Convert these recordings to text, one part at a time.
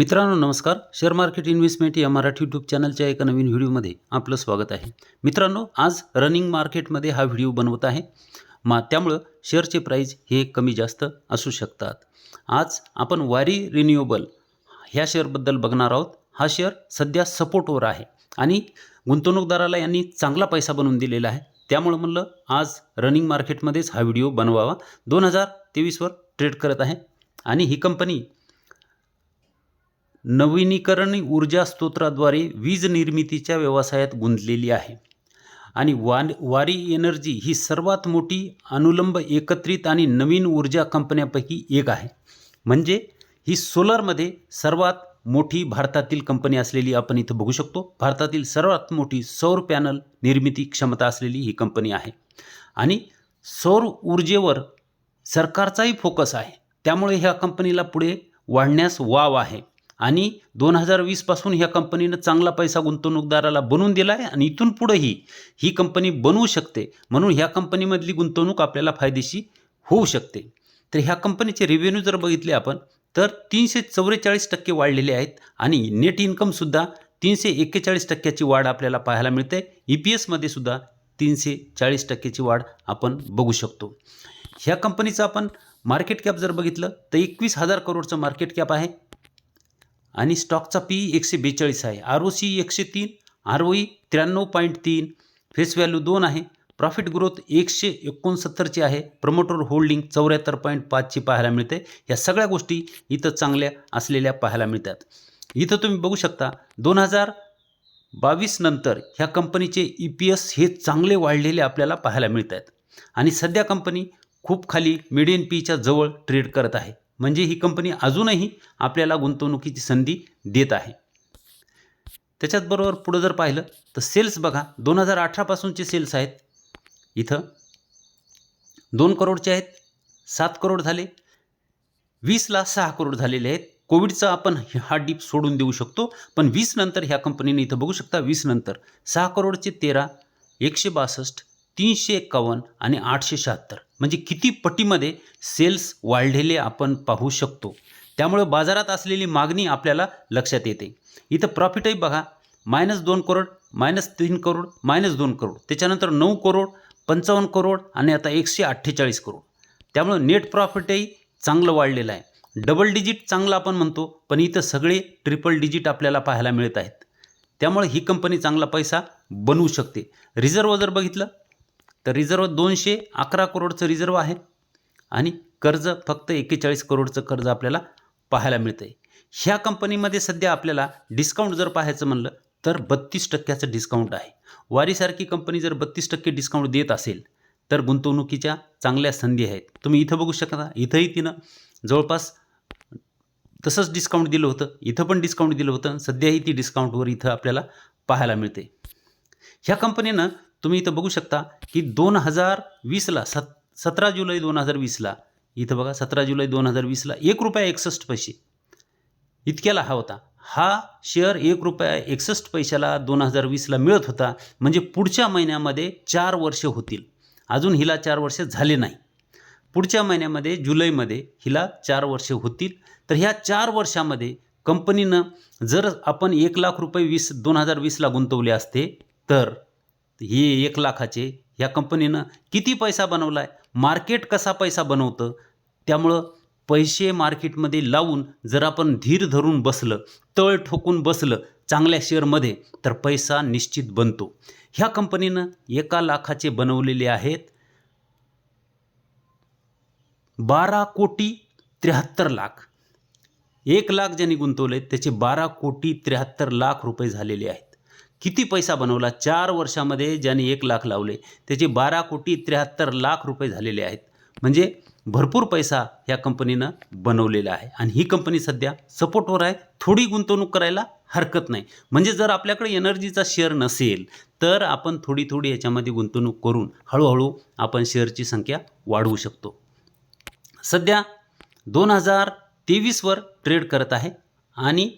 मित्रांनो नमस्कार. Share market investment या मराठी यूट्यूब चॅनलच्या एका नवीन व्हिडिओमध्ये आपलं स्वागत आहे. मित्रांनो आज रनिंग मार्केटमध्ये हा व्हिडिओ बनवत आहे. मा त्यामुळं शेअरचे प्राईज हे कमी जास्त असू शकतात. आज आपण वारी रिन्युएबल ह्या शेअरबद्दल बघणार आहोत. हा शेअर सध्या सपोर्टवर आहे आणि गुंतवणूकदाराला यांनी चांगला पैसा बनवून दिलेला आहे. त्यामुळं म्हणलं आज रनिंग मार्केटमध्येच हा व्हिडिओ बनवावा. दोन हजार तेवीसवर ट्रेड करत आहे आणि ही कंपनी नवीनीकरण ऊर्जा स्तोत्राद्वारे वीज निर्मितीच्या व्यवसायात गुंतलेली आहे. आणि वान वारी एनर्जी ही सर्वात मोठी अनुलंब एकत्रित आणि नवीन ऊर्जा कंपन्यापैकी एक आहे. म्हणजे ही सोलरमध्ये सर्वात मोठी भारतातील कंपनी असलेली आपण इथं बघू शकतो. भारतातील सर्वात मोठी सौर पॅनल निर्मिती क्षमता असलेली ही कंपनी आहे. आणि सौर ऊर्जेवर सरकारचाही फोकस आहे. त्यामुळे ह्या कंपनीला पुढे वाढण्यास वाव आहे. आणि दोन हजार वीसपासून ह्या कंपनीनं चांगला पैसा गुंतवणूकदाराला बनवून दिला आहे आणि इथून पुढंही ही कंपनी बनवू शकते. म्हणून ह्या कंपनीमधली गुंतवणूक आपल्याला फायदेशी होऊ शकते. तर ह्या कंपनीचे रेव्हेन्यू जर बघितले आपण तर तीनशे चौवेचाळीस टक्के वाढलेले आहेत आणि नेट इन्कमसुद्धा तीनशे एक्केचाळीस टक्क्याची वाढ आपल्याला पाहायला मिळते. ई पी एसमध्ये सुद्धा तीनशे चाळीस टक्क्याची वाढ आपण बघू शकतो. ह्या कंपनीचं आपण मार्केट कॅप जर बघितलं तर एकवीस हजार करोडचं मार्केट कॅप आहे. आणि स्टॉकचा पी एकशे बेचाळीस आहे. आर ओ सी एकशे तीन आर ओ ई त्र्याण्णव पॉईंट तीन फेस व्हॅल्यू दोन आहे. प्रॉफिट ग्रोथ एकशे एकोणसत्तरची आहे. प्रमोटर होल्डिंग चौऱ्याहत्तर पॉईंट पाचची पाहायला मिळते. या सगळ्या गोष्टी इथं चांगल्या असलेल्या पाहायला मिळतात. इथं तुम्ही बघू शकता दोन हजार बावीस नंतर ह्या कंपनीचे ई पी एस हे चांगले वाढलेले आपल्याला पाहायला मिळत आहेत आणि सध्या कंपनी खूप खाली मिडियन पीच्या जवळ ट्रेड करत आहे. म्हणजे ही कंपनी अजूनही आपल्याला गुंतवणुकीची संधी देत आहे. त्याच्याचबरोबर पुढं जर पाहिलं तर सेल्स बघा दोन हजार अठरापासूनचे सेल्स आहेत. इथं दोन करोडचे आहेत सात करोड झाले वीसला सहा करोड झालेले आहेत. कोविडचा आपण हा डीप सोडून देऊ शकतो पण वीस नंतर ह्या कंपनीने इथं बघू शकता वीस नंतर सहा करोडचे तेरा एकशे बासष्ट तीनशे एक्कावन्न आणि आठशे शहात्तर. म्हणजे किती पटीमध्ये सेल्स वाढलेले आपण पाहू शकतो. त्यामुळे बाजारात असलेली मागणी आपल्याला लक्षात येते. इथं प्रॉफिटही बघा. मायनस दोन करोड मायनस तीन करोड मायनस दोन करोड. त्याच्यानंतर नऊ करोड पंचावन्न करोड आणि आता एकशे अठ्ठेचाळीस करोड. त्यामुळं नेट प्रॉफिटही चांगलं वाढलेलं आहे. डबल डिजिट चांगलं आपण म्हणतो पण इथं सगळे ट्रिपल डिजिट आपल्याला पाहायला मिळत आहेत. त्यामुळे ही कंपनी चांगला पैसा बनवू शकते. रिझर्व जर बघितलं तर रिझर्व दोनशे अकरा करोडचं रिझर्व आहे. आणि कर्ज फक्त एक्केचाळीस करोडचं कर्ज आपल्याला पाहायला मिळतं आहे ह्या कंपनीमध्ये सध्या आपल्याला डिस्काउंट जर पाहायचं म्हणलं तर बत्तीस टक्क्याचं डिस्काउंट आहे. वारीसारखी कंपनी जर बत्तीस टक्के डिस्काउंट देत असेल तर गुंतवणुकीच्या चांगल्या संधी आहेत. तुम्ही इथं बघू शकता इथंही तिनं जवळपास तसंच डिस्काउंट दिलं होतं इथं पण डिस्काउंट दिलं होतं सध्याही ती डिस्काउंटवर इथं आपल्याला पाहायला मिळते ह्या कंपनीनं तुम्ही इथं बघू शकता की दोन हजार वीसला सत सतरा जुलै दोन हजार वीसला इथं बघा सतरा जुलै दोन हजार वीसला एक रुपया एकसष्ट पैसे. इतक्याला हा होता. हा शेअर एक रुपया एकसष्ट पैशाला दोन हजार वीसला मिळत होता. म्हणजे पुढच्या महिन्यामध्ये चार वर्ष होतील. अजून हिला चार वर्ष झाले नाही. पुढच्या महिन्यामध्ये जुलैमध्ये हिला चार वर्ष होतील. तर ह्या चार वर्षामध्ये कंपनीनं जर आपण एक लाख रुपये वीस दोन हजार वीसला गुंतवले असते तर हे एक लाखाचे ह्या कंपनीनं किती पैसा बनवला आहे मार्केट कसा पैसा बनवतं? त्यामुळं पैसे मार्केटमध्ये लावून जर आपण धीर धरून बसलं तळ ठोकून बसलं चांगल्या शेअरमध्ये तर पैसा निश्चित बनतो. ह्या कंपनीनं एका लाखाचे बनवलेले आहेत बारा कोटी त्र्याहत्तर लाख. एक लाख ज्यांनी गुंतवले त्याचे बारा कोटी त्र्याहत्तर लाख रुपये झालेले आहेत. किती पैसा बनवला? चार वर्षामध्ये ज्याने एक लाख लावले. त्याचे बारा कोटी त्र्याहत्तर लाख रुपये झालेले आहेत. म्हणजे भरपूर पैसा ह्या कंपनीनं बनवलेला आहे. आणि ही कंपनी सध्या सपोर्टवर आहे. थोडी गुंतवणूक करायला हरकत नाही. म्हणजे जर आपल्याकडे एनर्जीचा शेअर नसेल तर आपण थोडी थोडी याच्यामध्ये गुंतवणूक करून हळूहळू आपण शेअरची संख्या वाढवू शकतो. सध्या दोन हजार तेवीसवर ट्रेड करत आहे. आणि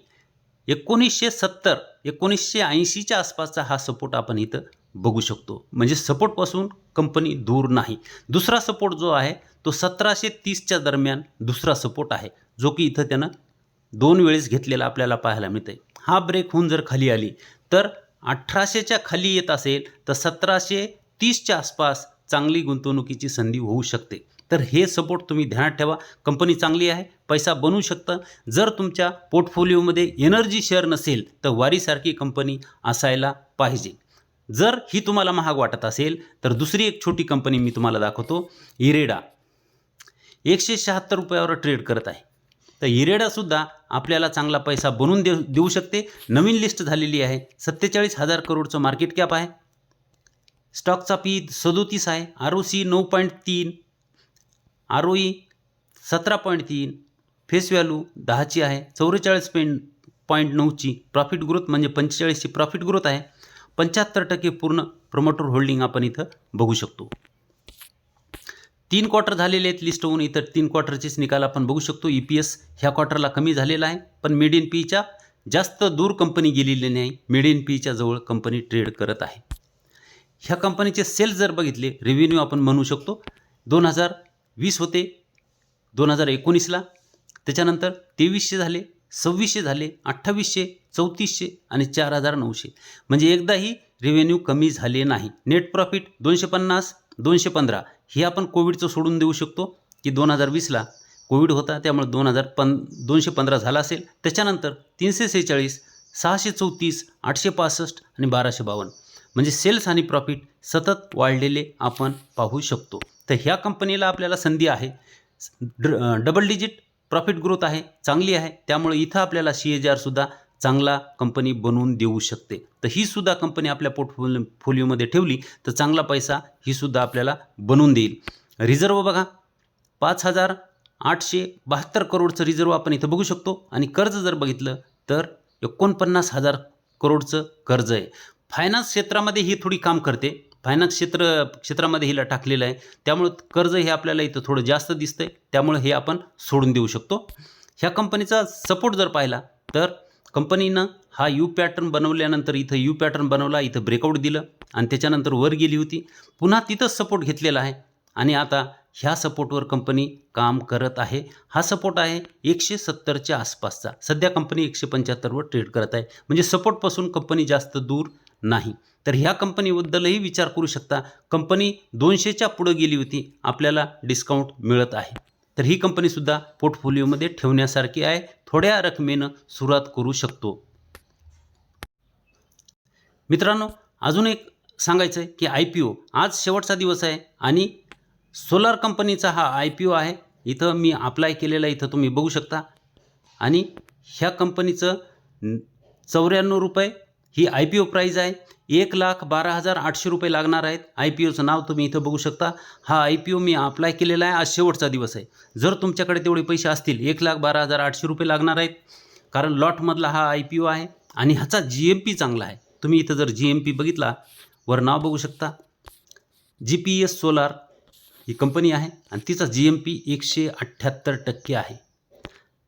एकोणीसशे सत्तर एकोणीसशे ऐंशीच्या आसपासचा हा सपोर्ट आपण इथं बघू शकतो. म्हणजे सपोर्टपासून कंपनी दूर नाही. दुसरा सपोर्ट जो आहे तो सतराशे तीसच्या दरम्यान दुसरा सपोर्ट आहे जो की इथं त्यानं दोन वेळेस घेतलेला आपल्याला पाहायला मिळते हा ब्रेक होऊन जर खाली आली तर अठराशेच्या खाली येत असेल तर सतराशे तीसच्या आसपास चांगली गुंतवणुकीची संधी होऊ शकते. तर हे सपोर्ट तुम्ही ध्यानात ठेवा. कंपनी चांगली आहे पैसा बनवू शकतं. जर तुमच्या पोर्टफोलिओमध्ये एनर्जी शेअर नसेल तर वारीसारखी कंपनी असायला पाहिजे. जर ही तुम्हाला महाग वाटत असेल तर दुसरी एक छोटी कंपनी मी तुम्हाला दाखवतो इरेडा एकशे शहात्तर रुपयावर ट्रेड करत आहे. तर इरेडासुद्धा आपल्याला चांगला पैसा बनवून देऊ देऊ शकते. नवीन लिस्ट झालेली आहे. सत्तेचाळीस हजार करोडचं मार्केट कॅप आहे. स्टॉकचा पी सदोतीस आहे. आर ओ सी नऊ पॉईंट तीन. आर ओ ई सतरा पॉईंट तीन फेस व्हॅल्यू दहाची आहे चौवेचाळीस पेंट पॉईंट नऊची प्रॉफिट ग्रोथ म्हणजे पंचेचाळीसची प्रॉफिट ग्रोथ आहे. पंच्याहत्तर टक्के पूर्ण प्रमोटर होल्डिंग आपण इथं बघू शकतो. तीन क्वार्टर झालेले आहेत लिस्ट होऊन इतर तीन क्वार्टरचेच निकाल आपण बघू शकतो. ई पी एस ह्या क्वार्टरला कमी झालेला आहे पण मेड इन पीच्या जास्त दूर कंपनी गेलेली नाही. मेड इन पीच्या जवळ कंपनी ट्रेड करत आहे. ह्या कंपनीचे सेल्स जर बघितले रेव्हेन्यू आपण म्हणू शकतो दोन हजार वीस होते दोन हजार एकोणीसला. त्याच्यानंतर तेवीसशे झाले सव्वीसशे झाले अठ्ठावीसशे चौतीसशे आणि चार हजार नऊशे. म्हणजे एकदाही रेव्हेन्यू कमी झाले नाही. नेट प्रॉफिट दोनशे पन्नास दोनशे पंधरा. हे आपण कोविडचं सोडून देऊ शकतो की दोन हजार वीसला. कोविड होता त्यामुळे दोन हजार पन दोनशे पंधरा झाला असेल. त्याच्यानंतर तीनशे सेहेचाळीस सहाशे चौतीस आठशे पासष्ट आणि बाराशे बावन्न. म्हणजे सेल्स आणि प्रॉफिट सतत वाढलेले आपण पाहू शकतो. तर ह्या कंपनीला आपल्याला संधी आहे. ड डबल डिजिट प्रॉफिट ग्रोथ आहे चांगली आहे. त्यामुळे इथं आपल्याला सी एच आरसुद्धा चांगला कंपनी बनवून देऊ शकते. तर ही सुद्धा कंपनी आपल्या पोर्टफोलिओ फोलिओमध्ये ठेवली तर चांगला पैसा ही सुद्धा आपल्याला बनवून देईल. रिझर्व बघा पाच हजार आठशे बहात्तर करोडचं रिझर्व आपण इथं बघू शकतो. आणि कर्ज जर बघितलं तर एकोणपन्नास हजार करोडचं कर्ज आहे. फायनान्स क्षेत्रामध्ये ही थोडी काम करते. फायनान्स क्षेत्र क्षेत्रामध्ये हिला टाकलेलं आहे. त्यामुळं कर्ज हे आपल्याला इथं थोडं जास्त दिसतंय. त्यामुळं हे आपण सोडून देऊ शकतो. ह्या कंपनीचा सपोर्ट जर पाहिला तर कंपनीनं हा यू पॅटर्न बनवल्यानंतर इथं यू पॅटर्न बनवला इथं ब्रेकआउट दिलं आणि त्याच्यानंतर वर गेली होती. पुन्हा तिथंच सपोर्ट घेतलेला आहे. आणि आता ह्या सपोर्टवर कंपनी काम करत आहे. हा सपोर्ट आहे एकशे सत्तरच्या आसपासचा. सध्या कंपनी एकशे पंच्याहत्तरवर ट्रेड करत आहे. म्हणजे सपोर्टपासून कंपनी जास्त दूर नाही. तर ह्या कंपनीबद्दलही विचार करू शकता. कंपनी दोनशेच्या पुढं गेली होती आपल्याला डिस्काउंट मिळत आहे. तर ही कंपनीसुद्धा पोर्टफोलिओमध्ये ठेवण्यासारखी आहे. थोड्या रकमेनं सुरुवात करू शकतो. मित्रांनो अजून एक सांगायचं आहे की आय पी ओ आज शेवटचा दिवस आहे आणि सोलार कंपनीचा हा आय पी ओ आहे. इथं मी अप्लाय केलेला इथं तुम्ही बघू शकता. आणि ह्या कंपनीचं चौऱ्याण्णव रुपये ही आय पी ओ प्राईज आहे. एक लाख बारा हजार आठशे रुपये लागणार आहेत. आय पी ओचं नाव तुम्ही इथं बघू शकता. हा आय पी ओ मी अप्लाय केलेला आहे. आज शेवटचा दिवस आहे. जर तुमच्याकडे तेवढे पैसे असतील एक लाख बारा हजार आठशे रुपये लागणार आहेत. कारण लॉटमधला हा आय पी ओ आहे आणि ह्याचा जी एम पी चांगला आहे. तुम्ही इथं जर जी एम पी बघितला वर नाव बघू शकता. जी पी एस सोलार ही कंपनी आहे आणि तिचा जी एम पी एकशे अठ्ठ्याहत्तर टक्के आहे.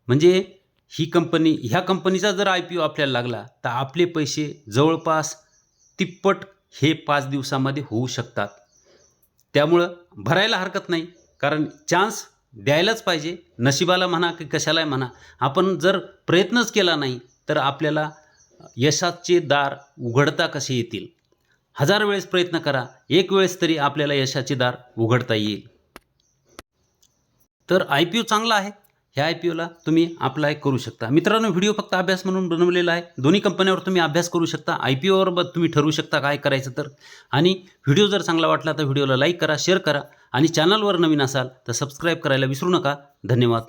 म्हणजे ही कंपनी ह्या कंपनीचा जर आय पी ओ आपल्याला लागला तर आपले पैसे जवळपास तिप्पट हे पाच दिवसामध्ये होऊ शकतात. त्यामुळं भरायला हरकत नाही. कारण चान्स द्यायलाच पाहिजे. नशिबाला म्हणा की कशालाही म्हणा. आपण जर प्रयत्नच केला नाही तर आपल्याला यशाचे दार उघडता कसे येतील? हजार वेळेस प्रयत्न करा. एक वेळेस तरी आपल्याला यशाचे दार उघडता येईल. तर आय पी ओ चांगला आहे. ह्या आय पी ओला तुम्ही अप्लाय करू शकता. मित्रांनो व्हिडिओ फक्त अभ्यास म्हणून बनवलेला आहे. दोन्ही कंपन्यावर तुम्ही अभ्यास करू शकता. आय पी ओवर तुम्ही ठरवू शकता काय करायचं तर. आणि व्हिडिओ जर चांगला वाटला तर व्हिडिओला लाईक करा शेअर करा. आणि चॅनलवर नवीन असाल तर सबस्क्राईब करायला विसरू नका. धन्यवाद.